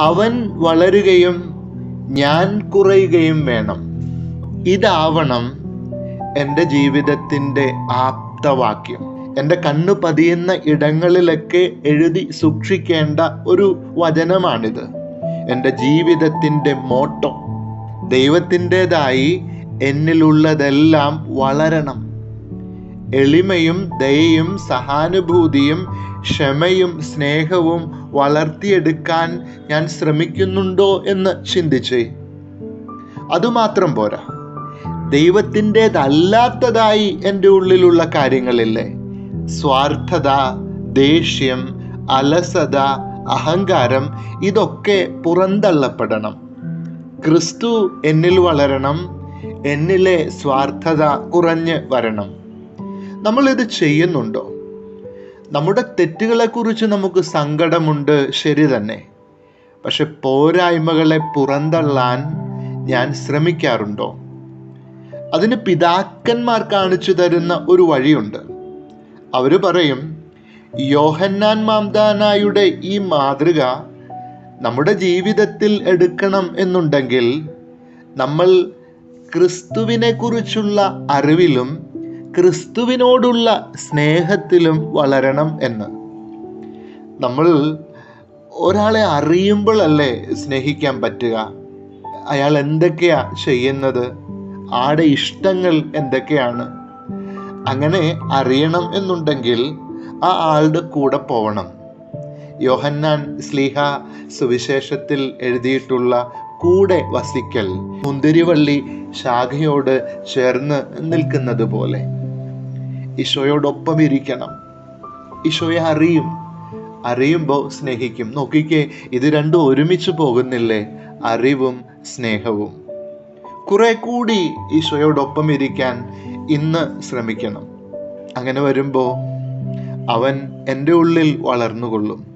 അവൻ വളരുകയും ഞാൻ കുറയുകയും വേണം. ഇതാവണം എന്റെ ജീവിതത്തിന്റെ ആപ്തവാക്യം. എന്റെ കണ്ണു പതിയുന്ന ഇടങ്ങളിലൊക്കെ എഴുതി സൂക്ഷിക്കേണ്ട ഒരു വചനമാണിത്. എന്റെ ജീവിതത്തിന്റെ മോട്ടോ ദൈവത്തിന്റെതായി എന്നിലുള്ളതെല്ലാം വളരണം. എളിമയും ദയയും സഹാനുഭൂതിയും ക്ഷമയും സ്നേഹവും വളർത്തിയെടുക്കാൻ ഞാൻ ശ്രമിക്കുന്നുണ്ടോ എന്ന് ചിന്തിച്ചേ. അതുമാത്രം പോരാ. ദൈവത്തിന്റെതല്ലാത്തതായി എന്റെ ഉള്ളിലുള്ള കാര്യങ്ങളില്ലേ? സ്വാർത്ഥത ദേഷ്യം അലസത അഹങ്കാരം ഇതൊക്കെ പുറന്തള്ളപ്പെടണം. ക്രിസ്തു എന്നിൽ വളരണം എന്നിലെ സ്വാർത്ഥത കുറഞ്ഞ് വരണം. നമ്മൾ ഇത് ചെയ്യുന്നുണ്ടോ? നമ്മുടെ തെറ്റുകളെക്കുറിച്ച് നമുക്ക് സങ്കടമുണ്ട് ശരി തന്നെ. പക്ഷെ പോരായ്മകളെ പുറന്തള്ളാൻ ഞാൻ ശ്രമിക്കാറുണ്ടോ? അതിന് പിതാക്കന്മാർ കാണിച്ചു തരുന്ന ഒരു വഴിയുണ്ട്. അവർ പറയും യോഹന്നാൻ മാംദാനായുടെ ഈ മാതൃക നമ്മുടെ ജീവിതത്തിൽ എടുക്കണം എന്നുണ്ടെങ്കിൽ നമ്മൾ ക്രിസ്തുവിനെക്കുറിച്ചുള്ള അറിവിലും ക്രിസ്തുവിനോടുള്ള സ്നേഹത്തിലും വളരണം എന്ന്. നമ്മൾ ഒരാളെ അറിയുമ്പോഴല്ലേ സ്നേഹിക്കാൻ പറ്റുക? അയാൾ എന്തൊക്കെയാ ചെയ്യുന്നത്? ആടെ ഇഷ്ടങ്ങൾ എന്തൊക്കെയാണ്? അങ്ങനെ അറിയണം എന്നുണ്ടെങ്കിൽ ആ ആളുടെ കൂടെ പോകണം യോഹന്നാൻ സ്ലീഹ സുവിശേഷത്തിൽ എഴുതിയിട്ടുള്ള കൂടെ വസിക്കൽ മുന്തിരിവള്ളി ശാഖയോട് ചേർന്ന് നിൽക്കുന്നത് പോലെ ഈശോയോടൊപ്പം ഇരിക്കണം ഈശോയെ അറിയും. അറിയുമ്പോൾ സ്നേഹിക്കും. നോക്കിക്കേ ഇത് രണ്ടും ഒരുമിച്ച് പോകുന്നില്ലേ? അറിവും സ്നേഹവും. കുറെ കൂടി ഈശോയോടൊപ്പം ഇരിക്കാൻ ഇന്ന് ശ്രമിക്കണം. അങ്ങനെ വരുമ്പോൾ അവൻ എന്റെ ഉള്ളിൽ വളർന്നുകൊള്ളും.